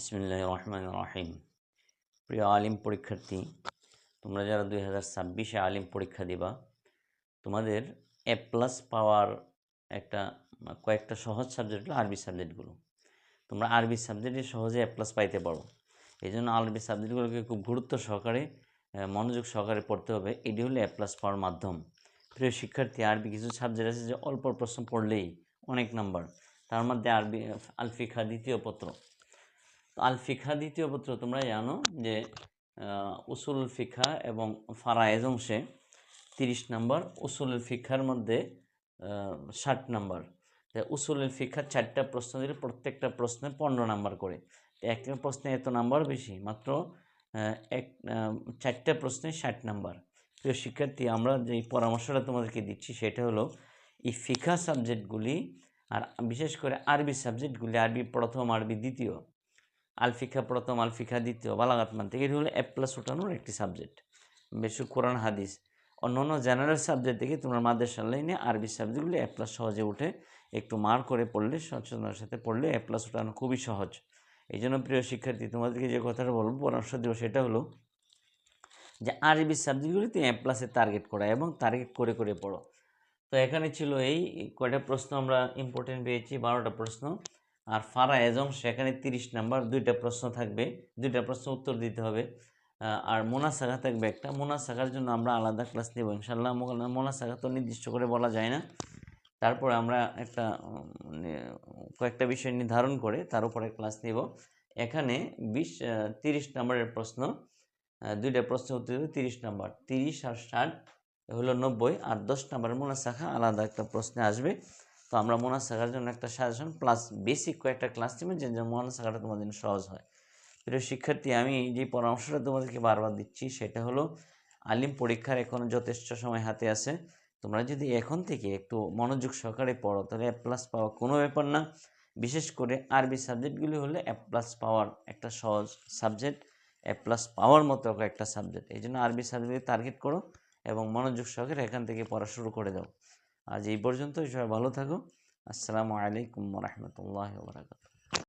বিসমিল্লাহ রহমান রাহিম। প্রিয় আলিম পরীক্ষার্থী, তোমরা যারা দুই হাজার ছাব্বিশে আলিম পরীক্ষা দিবা, তোমাদের এ প্লাস পাওয়ার একটা, কয়েকটা সহজ সাবজেক্ট হলো আরবি সাবজেক্টগুলো তোমরা আরবি সাবজেক্টে সহজে এ প্লাস পাইতে পারো। এই জন্য আরবি সাবজেক্টগুলোকে খুব গুরুত্ব সহকারে মনোযোগ সহকারে পড়তে হবে। এটি হলো এ প্লাস পাওয়ার মাধ্যম। প্রিয় শিক্ষার্থী, আরবি কিছু সাবজেক্ট আছে যে অল্প প্রশ্ন পড়লেই অনেক নাম্বার তার মধ্যে আরবি, আলফিখা দ্বিতীয় পত্র। আল ফিখা দ্বিতীয় পত্র তোমরা জানো যে উসুল ফিখা এবং ফারায়েজ অংশে তিরিশ নম্বর উসুল ফিখার মধ্যে ষাট নম্বর। উসুল ফিখার চারটা প্রশ্ন দিলে প্রত্যেকটা প্রশ্নে পনেরো নাম্বার করে। তো একটা প্রশ্নে এত নাম্বার বেশি? মাত্র এক চারটা প্রশ্নে ষাট নাম্বার। প্রিয় শিক্ষার্থী, আমরা যেই পরামর্শটা তোমাদেরকে দিচ্ছি সেটা হলো, এই ফিখা সাবজেক্টগুলি আর বিশেষ করে আরবি সাবজেক্টগুলি, আরবি প্রথম, আরবি দ্বিতীয় আলফিকা প্রথম আলফিকা দ্বিতীয় বালাগাত মানতে এটি হলো এ প্লাস ওঠানোর একটি সাবজেক্ট। বেশি কোরআন, হাদিস। অন্য অন্য জেনারেল সাবজেক্ট থেকে তোমার মাদ্রাসা লাইনে আরবি সাবজেক্টগুলি এ প্লাস সহজে উঠে একটু মার করে পড়লে সচেতনার সাথে পড়লে এ প্লাস ওঠানো খুবই সহজ। এই জন্য প্রিয় শিক্ষার্থী, তোমাদেরকে যে কথাটা বলব, পরামর্শ দেবো, সেটা হলো যে আরবি সাবজেক্টগুলিতে এ প্লাসে টার্গেট করা এবং টার্গেট করে করে পড়ো। তো এখানে ছিল এই কয়টা প্রশ্ন আমরা ইম্পর্টেন্ট পেয়েছি, বারোটা প্রশ্ন। আর ফারা এজম, সেখানে তিরিশ নাম্বার, দুইটা প্রশ্ন থাকবে। দুইটা প্রশ্ন উত্তর দিতে হবে। আর মোনাসাগা থাকবে একটা। মোনাসাগার জন্য আমরা আলাদা ক্লাস নেব ইনশাল্লাহ মোনাসাগা তো নির্দিষ্ট করে বলা যায় না। তারপর আমরা একটা কয়েকটা বিষয় নির্ধারণ করে তার উপরে ক্লাস নেব। এখানে বিশ তিরিশ নম্বরের প্রশ্ন। দুইটা প্রশ্ন উত্তর দেবে, তিরিশ নম্বর। তিরিশ আর ষাট হলো নব্বই, আর দশ নম্বরের মোনাসাখা আলাদা একটা প্রশ্নে আসবে। তো আমরা মোনাসাখার জন্য একটা সাজেশন প্লাস বেসিক কয়েকটা ক্লাস নেবেন যে যে মোনাসাখাটা তোমাদের জন্য সহজ হয়। প্রিয় শিক্ষার্থী, আমি যে পরামর্শটা তোমাদেরকে বারবার দিচ্ছি সেটা হলো, আলিম পরীক্ষার এখনও যথেষ্ট সময় হাতে আছে। তোমরা যদি এখন থেকে একটু মনোযোগ সহকারে পড়ো, তাহলে এ প্লাস পাওয়া কোনো ব্যাপার না। বিশেষ করে আরবি সাবজেক্টগুলি হলে এ প্লাস পাওয়ার একটা সহজ সাবজেক্ট এ প্লাস পাওয়ার মতো একটা সাবজেক্ট এই জন্য আরবি সাবজেক্টে টার্গেট করো এবং মনোযোগ সহকারে এখান থেকে পড়া শুরু করে দাও। আজ এই পর্যন্ত সবাই ভালো থাকো। আসসালামু আলাইকুম রহমতুল্লাহ বারাকাতু